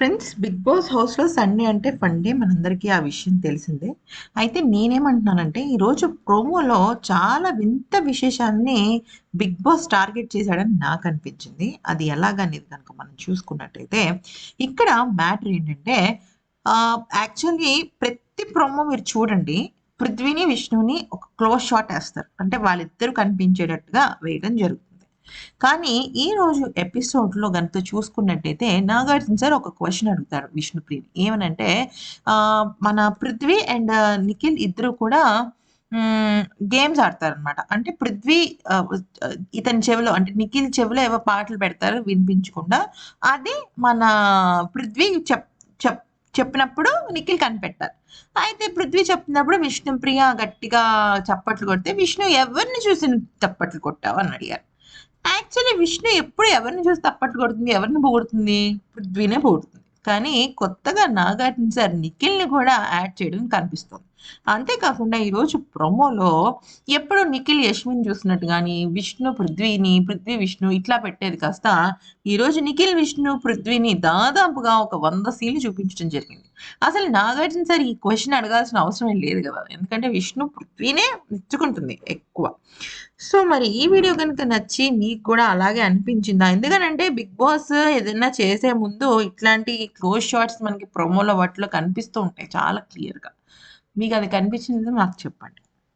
Friends Bigg Boss హౌస్లో Sunday అంటే funday మనందరికీ ఆ విషయం తెలిసిందే. అయితే నేనేమంటున్నానంటే ఈరోజు ప్రోమోలో చాలా వింత విశేషాన్ని బిగ్ బాస్ టార్గెట్ చేశాడని నాకు అనిపించింది. అది ఎలాగనేది కనుక మనం చూసుకున్నట్టయితే ఇక్కడ మ్యాటర్ ఏంటంటే యాక్చువల్లీ ప్రతి ప్రోమో మీరు చూడండి పృథ్వీని విష్ణుని ఒక క్లోజ్ షాట్ వేస్తారు. అంటే వాళ్ళిద్దరూ కనిపించేటట్టుగా వేయడం జరుగుతుంది. కానీ ఈ రోజు ఎపిసోడ్లో కనుక చూసుకున్నట్టయితే నాగార్జున సార్ ఒక క్వశ్చన్ అడుగుతారు విష్ణుప్రియ ఏమనంటే ఆ, మన పృథ్వీ అండ్ నిఖిల్ ఇద్దరు కూడా గేమ్స్ ఆడతారనమాట అంటే పృథ్వీ ఇతని చెవిలో అంటే నిఖిల్ చెవిలో ఏవో పాటలు పెడతారు వినిపించకుండా అది మన పృథ్వీ చెప్ చెప్ చెప్పినప్పుడు నిఖిల్ కనిపెట్టారు అయితే పృథ్వీ చెప్పినప్పుడు విష్ణుప్రియ గట్టిగా చప్పట్లు కొడితే విష్ణు ఎవరిని చూసి చప్పట్లు కొట్టావు అని అడిగారు. యాక్చువల్లీ విష్ణు ఎప్పుడు ఎవరిని చూసి తప్పట్లు కొడుతుంది ఎవరిని పొగుడుతుంది? పృథ్వీనే పొగుడుతుంది. కానీ కొత్తగా నాగార్జున సార్ నిఖిల్ని కూడా యాడ్ చేయడం కనిపిస్తుంది. అంతేకాకుండా ఈరోజు ప్రొమోలో ఎప్పుడు నిఖిల్ యశ్విన్ చూసినట్టు కానీ విష్ణు పృథ్వీని పృథ్వీ విష్ణు ఇట్లా పెట్టేది కాస్త ఈరోజు నిఖిల్ విష్ణు పృథ్వీని దాదాపుగా ఒక వంద సీన్లు చూపించడం జరిగింది. అసలు నాగార్జున సార్ ఈ క్వశ్చన్ అడగాల్సిన అవసరం లేదు కదా? ఎందుకంటే విష్ణు పృథ్వీనే మెచ్చుకుంటుంది ఎక్కువ. సో మరి ఈ వీడియో కనుక నచ్చి మీకు కూడా అలాగే అనిపించిందా? ఎందుకనంటే బిగ్ బాస్ ఏదైనా చేసే ముందు ఇట్లాంటి క్లోజ్ షాట్స్ మనకి ప్రోమోలో వాటిలో కనిపిస్తూ ఉంటాయి చాలా క్లియర్గా మీకు అది కనిపించింది నాకు చెప్పండి.